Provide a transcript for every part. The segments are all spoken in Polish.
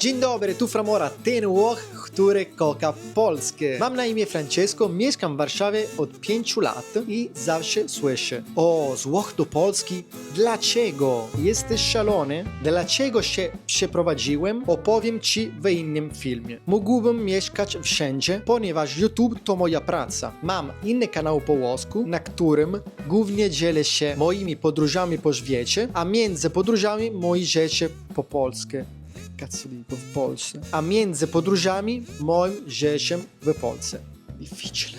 Dzień dobry, tu Framora, ten Włoch, który kocha polskie. Mam na imię Francesco, mieszkam w Warszawie od 5 lat i zawsze słyszę O, z Włoch do Polski, dlaczego? Jesteś szalony? Dlaczego się przeprowadziłem? Opowiem Ci w innym filmie. Mógłbym mieszkać wszędzie, ponieważ YouTube to moja praca. Mam inny kanał po włosku, na którym głównie dzielę się moimi podróżami po świecie, a między podróżami moje rzeczy po polskie dico, w Polsce. A między podróżami moim rzeczem w Polsce. Difficile.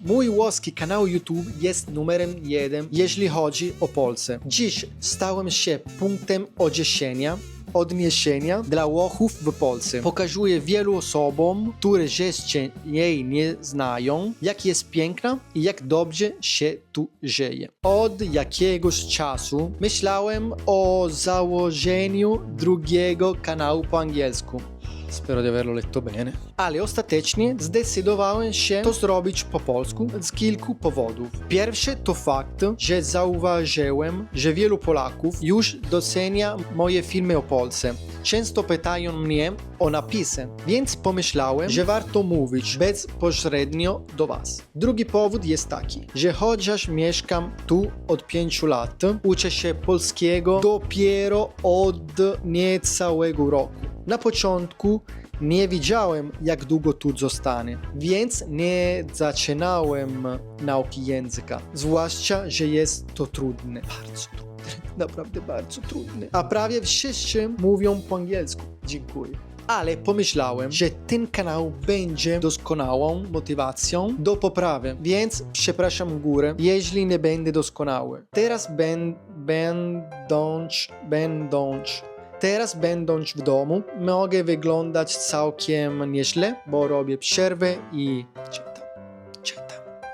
Mój włoski kanał YouTube jest numerem jeden, jeśli chodzi o Polsce. Dziś stałem się punktem odniesienia odniesienia dla Włochów w Polsce. Pokazuję wielu osobom, które jeszcze jej nie znają, jak jest piękna i jak dobrze się tu żyje. Od jakiegoś czasu myślałem o założeniu drugiego kanału po angielsku. Spero di averlo letto bene. Ale ostatecznie zdecydowałem się to zrobić po polsku z kilku powodów. Pierwszy to fakt, że zauważyłem, że wielu Polaków już docenia moje filmy o Polsce. Często pytają mnie o napisy, więc pomyślałem, że warto mówić bezpośrednio do Was. Drugi powód jest taki, że chociaż mieszkam tu od 5 lat, uczę się polskiego dopiero od niecałego roku. Na początku nie wiedziałem, jak długo tu zostanę, więc nie zaczynałem nauki języka. Zwłaszcza, że jest to trudne. Bardzo trudne. Naprawdę bardzo trudne. A prawie wszyscy mówią po angielsku. Dziękuję. Ale pomyślałem, że ten kanał będzie doskonałą motywacją do poprawy, więc przepraszam górę, jeśli nie będę doskonały. Teraz ben, będąc, będąc Teraz będąc w domu, mogę wyglądać całkiem nieźle, bo robię przerwę i.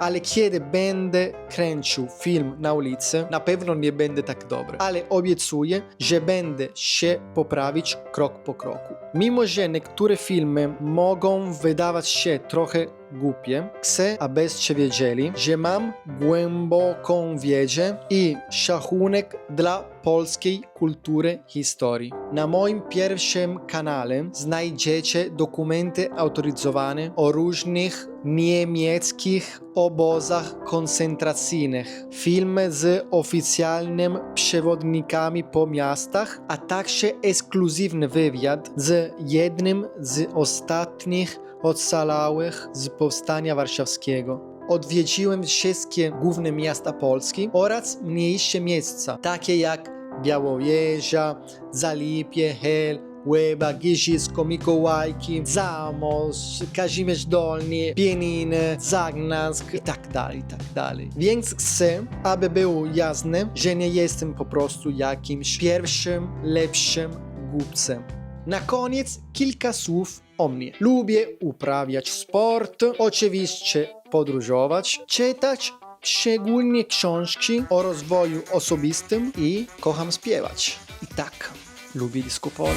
Ale kiedy będę kręcił film na ulicy, na pewno nie będę tak dobry. Ale obiecuję, że będę się poprawić krok po kroku. Mimo, że niektóre filmy mogą wydawać się trochę głupie, chcę, abyście wiedzieli, że mam głęboką wiedzę i szacunek dla polskiej kultury historii. Na moim pierwszym kanale znajdziecie dokumenty autoryzowane o różnych niemieckich obozach koncentracyjnych, filmy z oficjalnymi przewodnikami po miastach, a także ekskluzywny wywiad z jednym z ostatnich ocalałych z powstania warszawskiego. Odwiedziłem wszystkie główne miasta Polski oraz mniejsze miejsca, takie jak Białowieża, Zalipie, Hel, Łeba, Giżycko, Mikołajki, Zamość, Kazimierz Dolny, Pieniny, Zagnask i tak dalej, i tak dalej. Więc chcę, aby było jasne, że nie jestem po prostu jakimś pierwszym, lepszym głupcem. Na koniec kilka słów o mnie. Lubię uprawiać sport, oczywiście podróżować, czytać szczególnie książki o rozwoju osobistym i kocham śpiewać. I tak, lubię disco polo.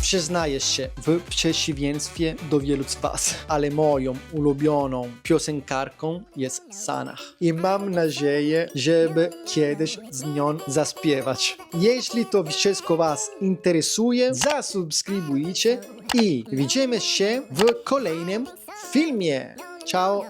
Przyznaję się w przeciwieństwie do wielu z Was, ale moją ulubioną piosenkarką jest Sanach. I mam nadzieję, żeby kiedyś z nią zaśpiewać. Jeśli to wszystko Was interesuje, zasubskrybujcie i widzimy się w kolejnym filmie. Ciao!